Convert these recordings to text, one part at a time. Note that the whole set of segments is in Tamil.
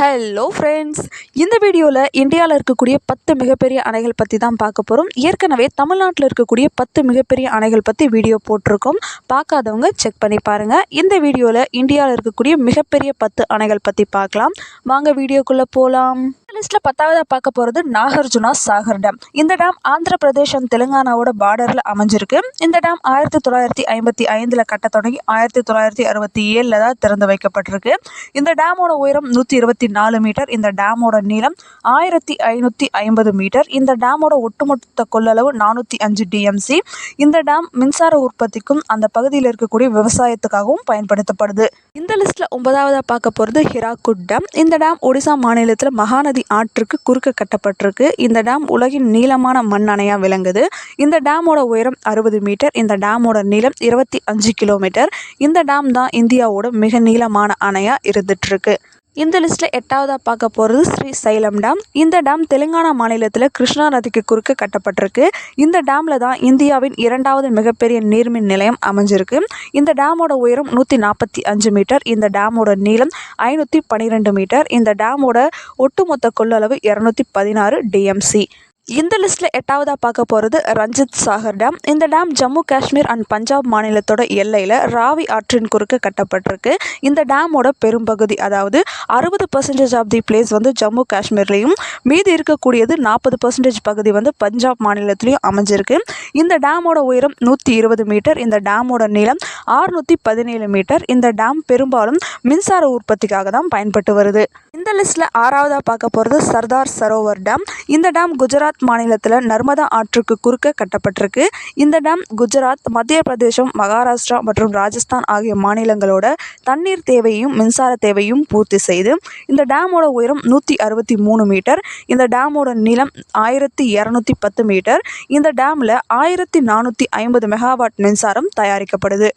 ஹலோ ஃப்ரெண்ட்ஸ் இந்த வீடியோவில் இந்தியாவில் இருக்கக்கூடிய பத்து மிகப்பெரிய அணைகள் பற்றி தான் பார்க்க போகிறோம் ஏற்கனவே தமிழ்நாட்டில் இருக்கக்கூடிய பத்து மிகப்பெரிய அணைகள் பற்றி வீடியோ போட்டிருக்கோம். பார்க்காதவங்க செக் பண்ணி பாருங்கள் இந்த வீடியோவில் இந்தியாவில் இருக்கக்கூடிய மிகப்பெரிய பத்து அணைகள் பற்றி பார்க்கலாம். வாங்க வீடியோக்குள்ளே போகலாம் லிஸ்ட்ல பத்தாவதாக பார்க்க போகிறது நாகார்ஜுனா சாகர் டேம் இந்த டேம் ஆந்திர பிரதேஷ் அண்ட் தெலுங்கானாவோட பார்டரில் அமைஞ்சிருக்கு. இந்த டேம் ஆயிரத்தி தொள்ளாயிரத்தி ஐம்பத்தி ஐந்தில் கட்ட தொடங்கி ஆயிரத்தி தொள்ளாயிரத்தி அறுபத்தி ஏழில் தான் திறந்து வைக்கப்பட்டிருக்கு. இந்த டேமோட உயரம் நூற்றி இருபத்தி நாலு மீட்டர். இந்த டேமோட நீளம் ஆயிரத்தி ஐநூற்றி ஐம்பது மீட்டர். இந்த டேமோட ஒட்டுமொத்த கொள்ளளவு நானூற்றி அஞ்சு டிஎம்சி இந்த டேம் மின்சார உற்பத்திக்கும் அந்த பகுதியில் இருக்கக்கூடிய விவசாயத்துக்காகவும் பயன்படுத்தப்படுது. இந்த லிஸ்ட்டில் ஒன்பதாவதாக பார்க்க போகிறது ஹிராகுட் டேம். இந்த டேம் ஒடிசா மாநிலத்தில் மகாநதி ஆற்றுக்கு குறுக்க கட்டப்பட்டிருக்கு. இந்த டேம் உலகின் நீளமான மண் அணையாக விளங்குது. இந்த டேமோட உயரம் அறுபது மீட்டர். இந்த டேமோட நீளம் இருபத்தி அஞ்சு கிலோமீட்டர். இந்த டேம் தான் இந்தியாவோட மிக நீளமான அணையாக இருந்துகிட்ருக்கு இந்த லிஸ்ட்டில் எட்டாவதாக பார்க்க போகிறது ஸ்ரீ சைலம் டேம் இந்த டேம் தெலுங்கானா மாநிலத்தில் கிருஷ்ணா நதிக்கு குறுக்க கட்டப்பட்டிருக்கு. இந்த டேமில் தான் இந்தியாவின் இரண்டாவது மிகப்பெரிய நீர்மின் நிலையம் அமைஞ்சிருக்கு. இந்த டேமோட உயரம் நூற்றி நாற்பத்தி அஞ்சு மீட்டர். இந்த டேமோட நீளம் ஐநூற்றி பன்னிரெண்டு மீட்டர். இந்த டேமோட ஒட்டுமொத்த கொள்ளளவு இரநூத்தி பதினாறு டிஎம்சி இந்த லிஸ்ட்டில் எட்டாவதாக பார்க்க போகிறது ரஞ்சித் சாகர் டேம் இந்த டேம் ஜம்மு காஷ்மீர் அண்ட் பஞ்சாப் மாநிலத்தோட எல்லையில் ராவி ஆற்றின் குறுக்கு கட்டப்பட்டிருக்கு. இந்த டேமோட பெரும்பகுதி அதாவது அறுபது பர்சன்டேஜ் ஆஃப் தி பிளேஸ் வந்து ஜம்மு காஷ்மீர்லேயும் மீதி இருக்கக்கூடியது நாற்பது பர்சன்டேஜ் பகுதி வந்து பஞ்சாப் மாநிலத்திலையும் அமைஞ்சிருக்கு. இந்த டேமோட உயரம் நூற்றி இருபது மீட்டர். இந்த டேமோட நீளம் ஆறுநூற்றி பதினேழு மீட்டர். இந்த டேம் பெரும்பாலும் மின்சார உற்பத்திக்காக தான் பயன்பட்டு வருது. இந்த லிஸ்ட்டில் ஆறாவதாக பார்க்க போகிறது சர்தார் சரோவர் டேம் இந்த டேம் குஜராத் மாநிலத்தில் நர்மதா ஆற்றுக்கு குறுக்க கட்டப்பட்டிருக்கு. இந்த டேம் குஜராத் மத்திய பிரதேசம் மகாராஷ்டிரா மற்றும் ராஜஸ்தான் ஆகிய மாநிலங்களோட தண்ணீர் தேவையும் மின்சார தேவையும் பூர்த்தி செய்து இந்த டேமோட உயரம் நூற்றி அறுபத்தி மூணு மீட்டர் இந்த டேமோட நீளம் ஆயிரத்தி இரநூத்தி பத்து மீட்டர் இந்த டேமில் ஆயிரத்தி நானூற்றி ஐம்பது மெகாவாட் மின்சாரம் தயாரிக்கப்படுது.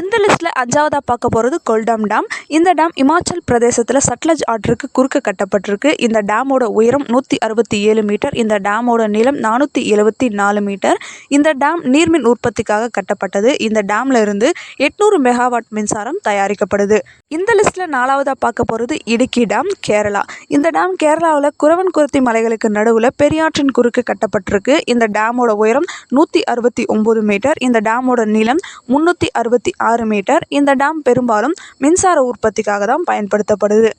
இந்த லிஸ்ட்டில் அஞ்சாவதாக பார்க்க போகிறது கொல்டம் டேம் இந்த டேம் இமாச்சல் பிரதேசத்தில் சட்லஜ் ஆற்றுக்கு குறுக்க கட்டப்பட்டிருக்கு. இந்த டேமோட உயரம் நூற்றி அறுபத்தி ஏழு மீட்டர். இந்த டேமோட நீளம் நானூற்றி எழுபத்தி நாலு மீட்டர். இந்த டேம் நீர்மின் உற்பத்திக்காக கட்டப்பட்டது. இந்த டேம்ல இருந்து எட்நூறு மெகாவாட் மின்சாரம் தயாரிக்கப்படுது. இந்த லிஸ்ட்டில் நாலாவதாக பார்க்க போகிறது இடுக்கி டேம் கேரளா. இந்த டேம் கேரளாவில் குறவன்குருத்தி மலைகளுக்கு நடுவில் பெரியாற்றின் குறுக்கு கட்டப்பட்டிருக்கு. இந்த டேமோட உயரம் நூற்றி அறுபத்தி ஒம்பது மீட்டர். இந்த டேமோட நீளம் முந்நூற்றி அறுபத்தி ஆறு மீட்டர். இந்த டேம் பெரும்பாலும் மின்சார உற்பத்திக்காக தான் பயன்படுத்தப்படுது.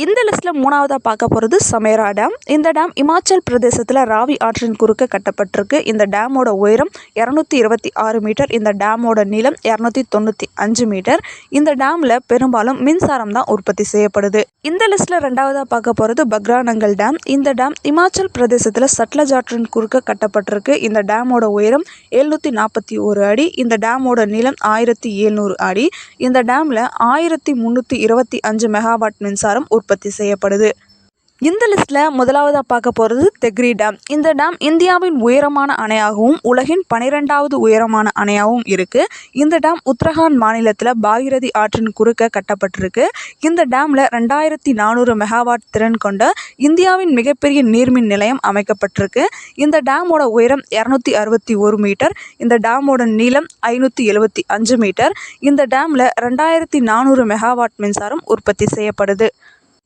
இந்த லிஸ்ட்டில் மூணாவதாக பார்க்க போகிறது சமேரா டேம் இந்த டேம் இமாச்சல் பிரதேசத்தில் ராவி ஆற்றின் குறுக்க கட்டப்பட்டிருக்கு. இந்த டேமோட உயரம் இரநூத்தி இருபத்தி ஆறு மீட்டர். இந்த டேமோட நீளம் இரநூத்தி தொண்ணூற்றி அஞ்சு மீட்டர். இந்த டேமில் பெரும்பாலும் மின்சாரம் தான் உற்பத்தி செய்யப்படுது. இந்த லிஸ்ட்டில் ரெண்டாவதாக பார்க்க போகிறது பக்ரானங்கல் டேம் இந்த டேம் இமாச்சல் பிரதேசத்தில் சட்லஜ் ஆற்றின் குறுக்க கட்டப்பட்டிருக்கு. இந்த டேமோட உயரம் எழுநூற்றி நாற்பத்தி ஒரு அடி. இந்த டேமோட நீளம் ஆயிரத்தி எழுநூறு அடி. இந்த டேமில் ஆயிரத்தி முந்நூற்றி இருபத்தி அஞ்சு மெகாவாட் மின்சாரம் உற்பத்தி செய்யப்படுது. இந்த லிஸ்ட்டில் முதலாவதாக பார்க்க போகிறது தெக்ரி டேம் இந்த டேம் இந்தியாவின் உயரமான அணையாகவும் உலகின் பனிரெண்டாவது உயரமான அணையாகவும் இருக்குது இந்த டேம் உத்தரகாண்ட் மாநிலத்தில் பாகிரதி ஆற்றின் குறுக்க கட்டப்பட்டிருக்கு. இந்த டேமில் ரெண்டாயிரத்தி நானூறு மெகாவாட் திறன் கொண்ட இந்தியாவின் மிகப்பெரிய நீர்மின் நிலையம் அமைக்கப்பட்டிருக்கு. இந்த டேமோட உயரம் இரநூத்தி அறுபத்தி ஒரு மீட்டர். இந்த டேமோட நீளம் ஐநூற்றி எழுபத்தி அஞ்சு மீட்டர். இந்த டேமில் ரெண்டாயிரத்தி நானூறு மெகாவாட் மின்சாரம் உற்பத்தி செய்யப்படுது.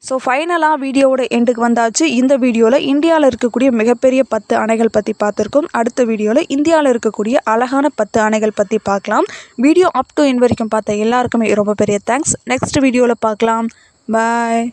ஸோ ஃபைனலாக வீடியோவோட எண்டுக்கு வந்தாச்சு. இந்த வீடியோவில் இந்தியாவில் இருக்கக்கூடிய மிகப்பெரிய பத்து அணைகள் பற்றி பார்த்துருக்கோம். அடுத்த வீடியோவில் இந்தியாவில் இருக்கக்கூடிய அழகான பத்து அணைகள் பற்றி பார்க்கலாம். வீடியோ அப் டு இன் வரைக்கும் பார்த்த எல்லாருக்குமே ரொம்ப பெரிய தேங்க்ஸ் நெக்ஸ்ட் வீடியோவில் பார்க்கலாம். பாய்